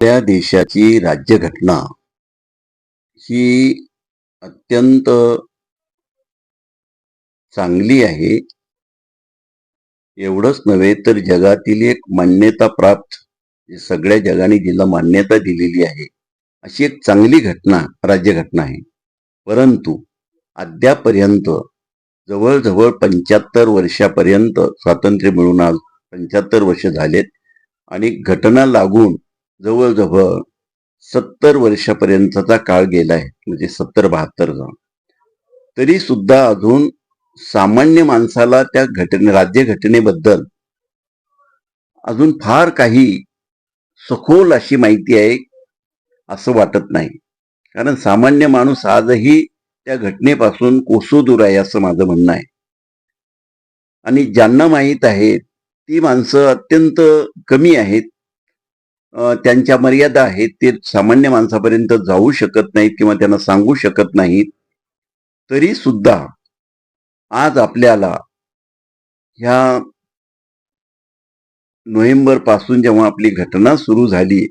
आपल्या देशाची राज्यघटना ही अत्यंत चांगली आहे. एवढंच नव्हे तर जगातील एक मान्यता प्राप्त सगळ्या जगाने जिला मान्यता दिलेली आहे अशी एक चांगली घटना राज्यघटना आहे. परंतु अद्यापर्यंत जवळजवळ पंच्याहत्तर वर्षापर्यंत स्वातंत्र्य मिळून आज पंच्याहत्तर वर्ष झालेत आणि घटना लागून जवळजवळ सत्तर वर्षापर्यंतचा काळ गेलाय म्हणजे सत्तर बहात्तर जण तरी सुद्धा अजून सामान्य माणसाला त्या घटने राज्यघटनेबद्दल अजून फार काही सखोल अशी माहिती आहे असं वाटत नाही. कारण सामान्य माणूस आजही त्या घटनेपासून कोसो दूर आहे असं माझं म्हणणं आहे. आणि ज्यांना माहीत आहे ती माणसं अत्यंत कमी आहेत. त्यांच्या मर्यादा आहेत ते सामान्य माणसापर्यंत जाऊ शकत नाहीत किंवा त्यांना सांगू शकत नाहीत तरी सुद्धा आज आपल्याला ह्या नोव्हेंबरपासून जेव्हा आपली घटना सुरू झाली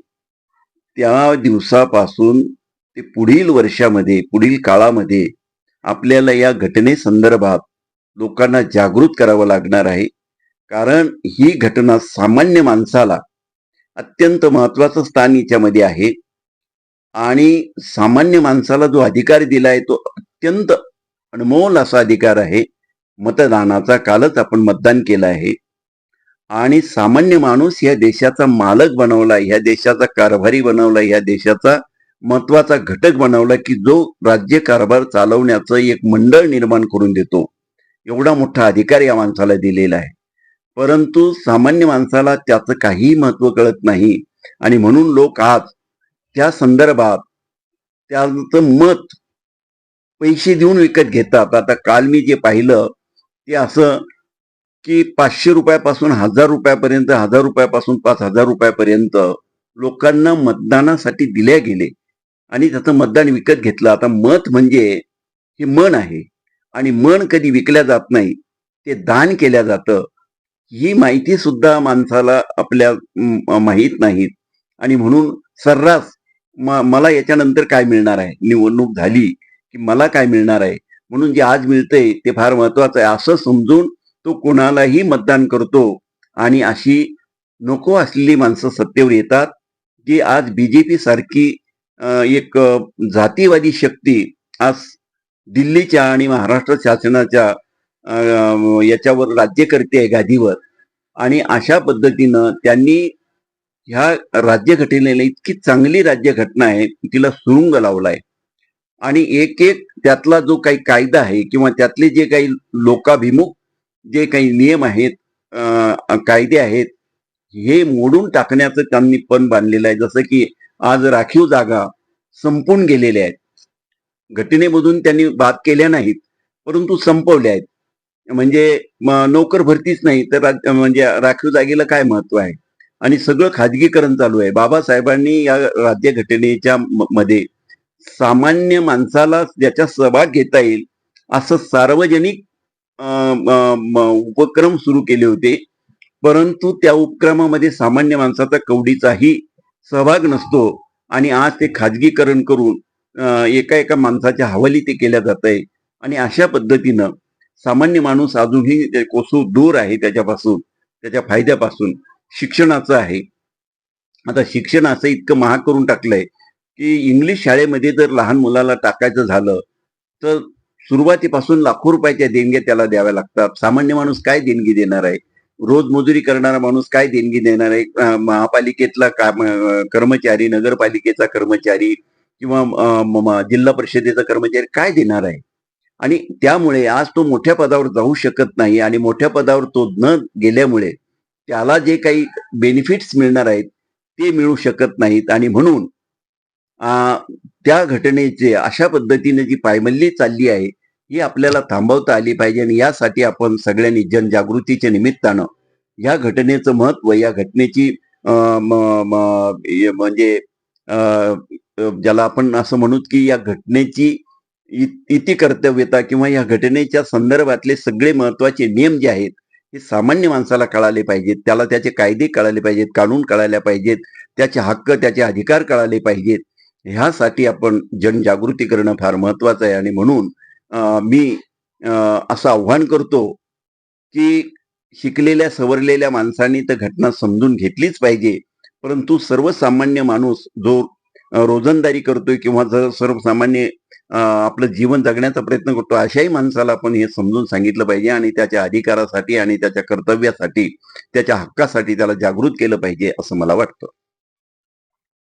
त्या दिवसापासून ते पुढील वर्षामध्ये पुढील काळामध्ये आपल्याला या घटनेसंदर्भात लोकांना जागृत करावं लागणार आहे. कारण ही घटना सामान्य माणसाला अत्यंत महत्वाचं स्थान याच्यामध्ये आहे. आणि सामान्य माणसाला जो अधिकार दिलाय तो अत्यंत अनमोल असा अधिकार आहे. मतदानाचा कालच आपण मतदान केलं आहे. आणि सामान्य माणूस या देशाचा मालक बनवला ह्या देशाचा कारभारी बनवला ह्या देशाचा महत्त्वाचा घटक बनवला की जो राज्य कारभार चालवण्याचं एक मंडळ निर्माण करून देतो. एवढा मोठा अधिकार या माणसाला दिलेला आहे. परंतु सामान्य माणसाला त्याचं काहीही महत्त्व कळत नाही. आणि म्हणून लोक आज त्या संदर्भात त्याचं मत पैसे देऊन विकत घेतात. आता काल मी जे पाहिलं ते असं की पाचशे रुपयापासून हजार रुपयापर्यंत हजार रुपयापासून पाच हजार रुपयापर्यंत लोकांना मतदानासाठी दिले गेले. आणि त्याचं मतदान विकत घेतलं. आता मत म्हणजे हे मन आहे. आणि मन कधी विकल्या जात नाही ते दान केल्या जातं. ही माहिती सुद्धा माणसाला आपल्या माहीत नाहीत आणि म्हणून सर्रास म- मला याच्यानंतर काय मिळणार आहे? निवडणूक झाली की मला काय मिळणार आहे? म्हणून जे आज मिळतंय ते फार महत्वाचं आहे. असं समजून तो कोणालाही मतदान करतो. आणि अशी नको असलेली माणसं सत्तेवर येतात जी आज बीजेपी सारखी एक जातीवादी शक्ती आज दिल्लीच्या आणि महाराष्ट्र शासनाच्या याच्यावर राज्य करते आहे गादीवर आणि अशा पद्धतीनं त्यांनी ह्या राज्यघटनेला इतकी चांगली राज्यघटना आहे तिला सुरुंग लावलाय. आणि एक एक त्यातला जो काही कायदा आहे किंवा त्यातले जे काही लोकाभिमुख जे काही नियम आहेत कायदे आहेत हे मोडून टाकण्याचं त्यांनी पण बांधलेलं आहे. जसं की आज राखीव जागा संपून गेलेल्या आहेत. घटनेमधून त्यांनी बाद केल्या नाहीत परंतु संपवल्या आहेत. म्हणजे नोकर भरतीच नाही तर म्हणजे राखीव जागेला काय महत्त्व आहे? आणि सगळं खाजगीकरण चालू आहे. बाबासाहेबांनी या राज्यघटनेच्या मध्ये सामान्य माणसाला ज्याचा सहभाग घेता येईल असं सार्वजनिक उपक्रम सुरू केले होते. परंतु त्या उपक्रमामध्ये सामान्य माणसाचा कवडीचाही सहभाग नसतो आणि आज ते खाजगीकरण करून एका एका माणसाच्या हवाली ते केल्या जात आहे. आणि अशा पद्धतीनं सामान्य माणूस अजूनही कोसू दूर आहे त्याच्यापासून त्याच्या फायद्यापासून शिक्षणाचं आहे. आता शिक्षण असं इतकं महाग करून टाकलंय की इंग्लिश शाळेमध्ये जर लहान मुलाला टाकायचं झालं तर सुरुवातीपासून लाखो रुपयाच्या देणग्या त्याला द्याव्या लागतात. सामान्य माणूस काय देणगी देणार आहे? रोज मजुरी करणारा माणूस काय देणगी देणार आहे? महापालिकेतला काम कर्मचारी नगरपालिकेचा कर्मचारी किंवा जिल्हा परिषदेचा कर्मचारी काय देणार आहे? आणि त्यामुळे आज तो मोठ्या पदावर जाऊ शकत नाही आणि मोठ्या पदावर तो न गेल्यामुळे त्याला जे काही बेनिफिट्स मिळणार आहेत ते मिळू शकत नाहीत. आणि म्हणून त्या घटनेचे अशा पद्धतीने जी पायमल्ली चालली आहे ही आपल्याला थांबवता आली पाहिजे आणि यासाठी आपण सगळ्यांनी जनजागृतीच्या निमित्तानं या घटनेचं महत्त्व या घटनेची म्हणजे ज्याला आपण असं म्हणू की या घटनेची इति कर्तव्यता किंवा या घटनेच्या संदर्भातले सगळे महत्त्वाचे नियम जे आहेत हे सामान्य माणसाला कळाले पाहिजेत. त्याला त्याचे कायदे कळाले पाहिजेत कानून कळायला पाहिजेत त्याचे हक्क त्याचे अधिकार कळाले पाहिजेत. ह्यासाठी आपण जनजागृती करणं फार महत्वाचं आहे. आणि म्हणून मी असं आव्हान करतो की शिकलेल्या सवरलेल्या माणसांनी तर घटना समजून घेतलीच पाहिजे. परंतु सर्वसामान्य माणूस जो रोजंदारी करतोय किंवा जर सर्वसामान्य आपलं जीवन जगण्याचा प्रयत्न करतो अशाही माणसाला आपण हे समजून सांगितलं पाहिजे आणि त्याच्या अधिकारासाठी आणि त्याच्या कर्तव्यासाठी त्याच्या हक्कासाठी त्याला जागृत केलं पाहिजे असं मला वाटतं.